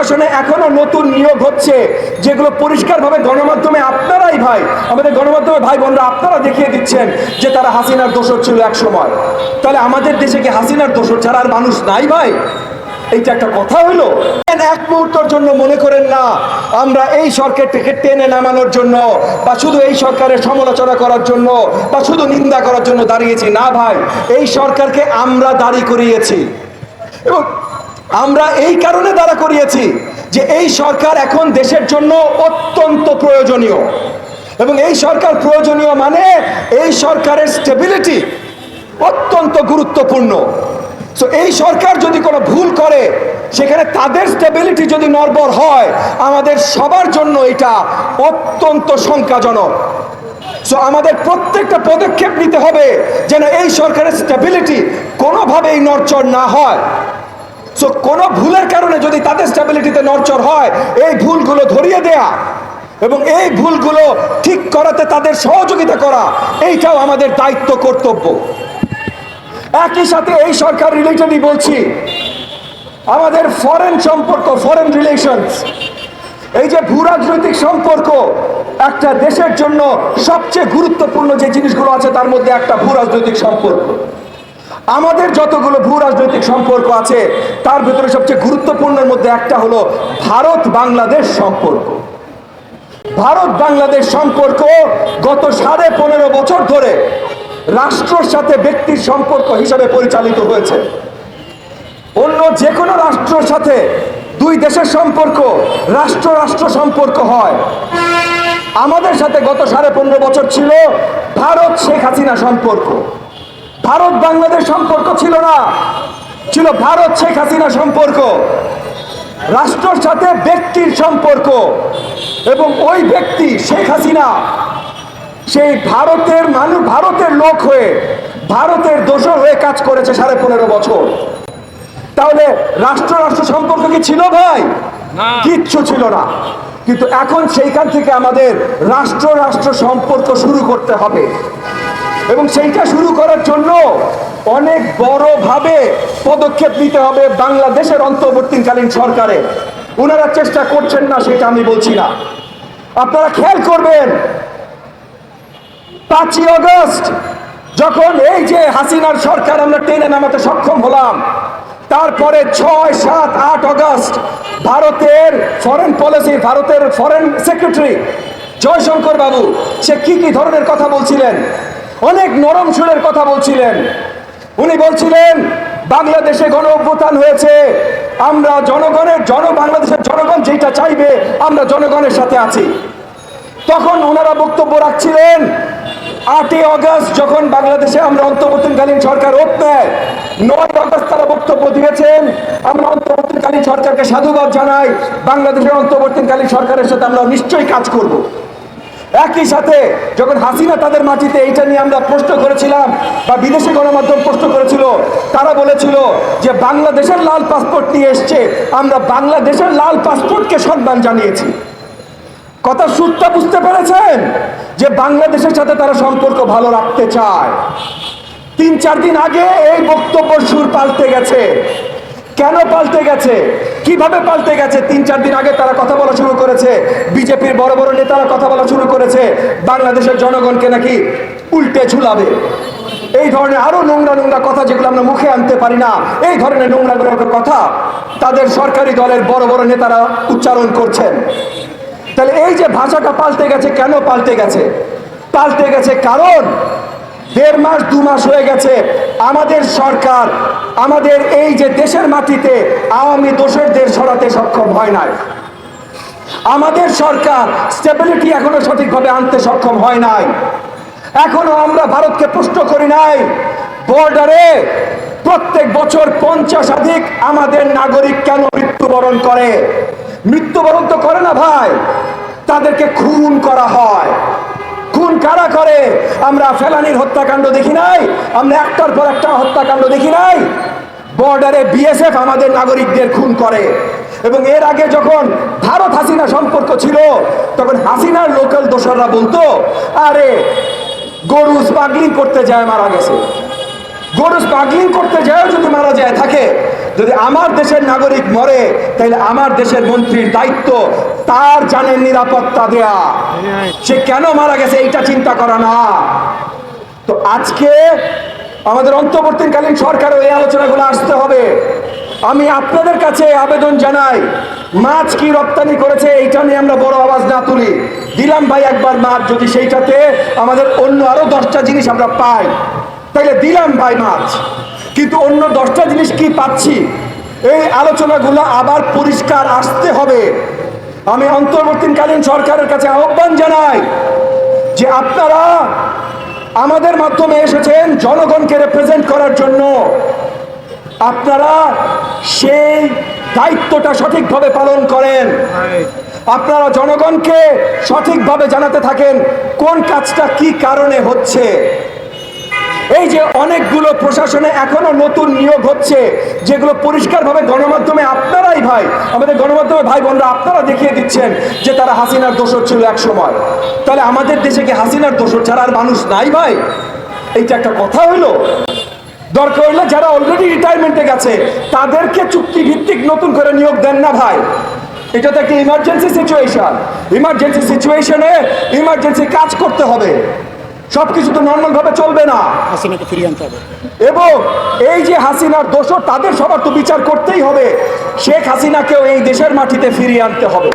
প্রশাসনে এখনও নতুন নিয়োগ হচ্ছে, যেগুলো পরিষ্কারভাবে গণমাধ্যমে আপনারাই ভাই, আমাদের গণমাধ্যমে ভাই বোনরা আপনারা দেখিয়ে দিচ্ছেন যে তারা হাসিনার দোষর ছিল এক সময়। তাহলে আমাদের দেশে কি হাসিনার দোষর ছাড়া আর মানুষ নাই ভাই? এইটা একটা কথা হলো এক মুহূর্তের জন্য মনে করেন না, আমরা এই সরকারটাকে টেনে নামানোর জন্য বা শুধু এই সরকারের সমালোচনা করার জন্য বা শুধু নিন্দা করার জন্য দাঁড়িয়েছি না ভাই, এই সরকারকে আমরা দাঁড়ি করিয়েছি। এবং আমরা এই কারণে দাঁড়া করিয়েছি যে এই সরকার এখন দেশের জন্য অত্যন্ত প্রয়োজনীয়। এবং এই সরকার প্রয়োজনীয় মানে এই সরকারের স্টেবিলিটি অত্যন্ত গুরুত্বপূর্ণ। তো এই সরকার যদি কোনো ভুল করে, সেখানে তাদের স্টেবিলিটি যদি নড়বড় হয়, আমাদের সবার জন্য এটা অত্যন্ত শঙ্কাজনক। সো আমাদের প্রত্যেকটা পদক্ষেপ নিতে হবে যেন এই সরকারের স্টেবিলিটি কোনোভাবেই নড়চড় না হয়। সো কোনো ভুলের কারণে যদি তাদের স্টেবিলিটিতে নড়চড় হয়, এই ভুলগুলো ধরিয়ে দেয়া এবং এই ভুলগুলো ঠিক করাতে তাদের সহযোগিতা করা, এইটাও আমাদের দায়িত্ব কর্তব্য। একই সাথে এই সরকার রিলেটেডই বলছি, আমাদের ফরেন সম্পর্ক ফরেন রিলেশনস এই যে ভূ রাজনৈতিক সম্পর্ক, একটা দেশের জন্য সবচেয়ে গুরুত্বপূর্ণ যে জিনিসগুলো আছে, তার মধ্যে একটা ভূ রাজনৈতিক সম্পর্ক। আমাদের যতগুলো ভূ রাজনৈতিক সম্পর্ক আছে, তার ভিতরে সবচেয়ে গুরুত্বপূর্ণের মধ্যে একটা হলো ভারত বাংলাদেশ সম্পর্ক। ভারত বাংলাদেশ সম্পর্ক গত সাড়ে পনেরো বছর ধরে রাষ্ট্রের সাথে ব্যক্তির সম্পর্ক হিসাবে পরিচালিত হয়েছে। অন্য যে কোনো রাষ্ট্রের সাথে দুই দেশের সম্পর্ক রাষ্ট্র রাষ্ট্র সম্পর্ক হয়। আমাদের সাথে গত সাড়ে পনেরো বছর ছিল ভারত শেখ হাসিনা সম্পর্ক। ভারত বাংলাদেশ সম্পর্ক ছিল না। ছিল ভারত শেখ হাসিনা সম্পর্ক। রাষ্ট্রের সাথে ব্যক্তির সম্পর্ক। এবং ওই ব্যক্তি শেখ হাসিনা। সেই ভারতের মানুষ ভারতের লোক হয়ে ভারতের দোষর হয়ে কাজ করেছে সাড়ে পনেরো বছর। তাহলে রাষ্ট্র রাষ্ট্র সম্পর্ক কি ছিল ভাই? কিচ্ছু ছিল না। কিন্তু এখন সেইখান থেকে আমাদের রাষ্ট্র রাষ্ট্র সম্পর্ক শুরু করতে হবে। এবং সেইটা শুরু করার জন্য অনেক বড়ভাবে পদক্ষেপ নিতে হবে বাংলাদেশের অন্তর্বর্তীকালীন সরকারে। ওনারা চেষ্টা করছেন না, সেটা আমি বলছি না। আপনারা খেয়াল করবেন, পাঁচই অগস্ট যখন এই যে হাসিনার সরকার আমরা টেনে নামাতে সক্ষম হলাম, তারপরে ছয়, সাত, আট অগস্ট ভারতের ফরেন পলিসি ভারতের ফরেন সেক্রেটারি জয়শঙ্কর বাবু সে কি কি ধরনের কথা বলছিলেন? অনেক নরম সুরের কথা বলছিলেন। উনি বলছিলেন, বাংলাদেশে গণ অভ্যুত্থান হয়েছে। আমরা জনগণের জন, বাংলাদেশের জনগণ যেটা চাইবে, আমরা জনগণের সাথে আছি। তখন ওনারা বক্তব্য রাখছিলেন, আটই অগস্ট যখন বাংলাদেশে আমরা অন্তর্বর্তীকালীন সরকার ওত নেয় নয় অগস্ট তারা বক্তব্য দিয়েছেন, আমরা অন্তর্বর্তীকালীন সরকারকে সাধুবাদ জানাই, বাংলাদেশের অন্তর্বর্তীকালীন সরকারের সাথে আমরা নিশ্চয়ই কাজ করব। একই সাথে যখন হাসিনা তাদের মাটিতে এইটা নিয়ে আমরা প্রশ্ন করেছিলাম বা বিদেশি গণমাধ্যম প্রশ্ন করেছিল, তারা বলেছিল যে বাংলাদেশের লাল পাসপোর্ট নিয়ে এসছে, আমরা বাংলাদেশের লাল পাসপোর্টকে সম্মান জানিয়েছি। কথা সুরটা বুঝতে পেরেছেন? যে বাংলাদেশের সাথে তারা সম্পর্ক ভালো রাখতে চায়। তিন চার দিন আগে এই বক্তব্য সুর পাল্টে গেছে। কেন পাল্টে গেছে? কীভাবে পাল্টে গেছে? তিন, চার দিন আগে তারা কথা বলা শুরু করেছে। বিজেপির বড় বড় নেতারা কথা বলা শুরু করেছে। বাংলাদেশের জনগণকে নাকি উল্টে ঝুলাবে। এই ধরনের আরও নোংরা নোংরা কথা যেগুলো আমরা মুখে আনতে পারি না, এই ধরনের নোংরা নোংরা কথা তাদের সরকারি দলের বড় বড় নেতারা উচ্চারণ করছেন। তাহলে এই যে ভাষাটা পাল্টে গেছে, কেন পাল্টে গেছে? পাল্টে গেছে কারণ দেড় মাস, দু মাস হয়ে গেছে। আমাদের সরকার, আমাদের এই যে দেশের মাটিতে আওয়ামী দোষরদের সরাতে সক্ষম হয় নাই। আমাদের সরকার স্টেবিলিটি এখনও সঠিকভাবে আনতে সক্ষম হয় নাই। এখনও আমরা ভারতকে প্রশ্ন করি নাই বর্ডারে প্রত্যেক বছর পঞ্চাশ পঞ্চাশাধিক আমাদের নাগরিক কেন মৃত্যুবরণ করে? মৃত্যুবরণ তো করে না ভাই, তাদেরকে খুন করা হয়। কারা করে? আমরা ফেলানির হত্যাকাণ্ড দেখি নাই, আমরা একটার পর একটা হত্যাকাণ্ড দেখি নাই। বর্ডারে বিএসএফ আমাদের নাগরিকদের খুন করে। এবং এর আগে যখন ভারত হাসিনা সম্পর্ক ছিল, তখন হাসিনার লোকাল দোসররা বলতো, আরে, গরু স্মাগলিং করতে যায় মারা গেছে। গরু স্মাগলিং করতে যায় যদি মারা যায়, থাকে। যদি আমার দেশের নাগরিক মরে, তাহলে আমার দেশের মন্ত্রীর দায়িত্ব তার জানের নিরাপত্তা দেয়া। সে কেন মারা গেছে এইটা চিন্তা করা না। তো আজকে আমাদের অন্তর্বর্তীকালীন সরকারও এই আলোচনাগুলো আসতে হবে। আমি আপনাদের কাছে আবেদন জানাই, মাছ কি রপ্তানি করেছে এইটা নিয়ে আমরা বড় আওয়াজ না তুলি। দিলাম ভাই একবার মাছ, যদি সেইটাতে আমাদের অন্য আরও দশটা জিনিস আমরা পাই তাইলে দিলাম ভাই মাছ। কিন্তু অন্য দশটা জিনিস কি পাচ্ছি? এই আলোচনাগুলো আবার পরিষ্কার আসতে হবে। আমি অন্তর্বর্তীকালীন সরকারের কাছে আহ্বান জানাই যে আপনারা আমাদের মাধ্যমে এসেছেন জনগণকে রিপ্রেজেন্ট করার জন্য। আপনারা সেই দায়িত্বটা সঠিকভাবে পালন করেন। আপনারা জনগণকে সঠিকভাবে জানাতে থাকেন কোন কাজটা কি কারণে হচ্ছে। এই যে অনেকগুলো প্রশাসনে এখনও নতুন নিয়োগ হচ্ছে, যেগুলো পরিষ্কারভাবে গণমাধ্যমে আপনারাই ভাই, আমাদের গণমাধ্যমে ভাই বোনরা আপনারা দেখিয়ে দিচ্ছেন যে তারা হাসিনার দোষর ছিল এক সময়। তাহলে আমাদের দেশে কি হাসিনার দোষর ছাড়া আর মানুষ নাই ভাই? এইটা একটা কথা হইল? দরকার হইলে যারা অলরেডি রিটায়ারমেন্টে গেছে, তাদেরকে চুক্তি ভিত্তিক নতুন করে নিয়োগ দেন না ভাই। এটা তো একটা ইমার্জেন্সি সিচুয়েশন ইমার্জেন্সি সিচুয়েশনে ইমার্জেন্সি কাজ করতে হবে। সব কিছু তো নর্মালভাবে চলবে না। হাসিনাকে ফিরিয়ে আনতে হবে। এবং এই যে হাসিনার দোষ তাদের সবার তো বিচার করতেই হবে। শেখ হাসিনাকেও এই দেশের মাটিতে ফিরিয়ে আনতে হবে।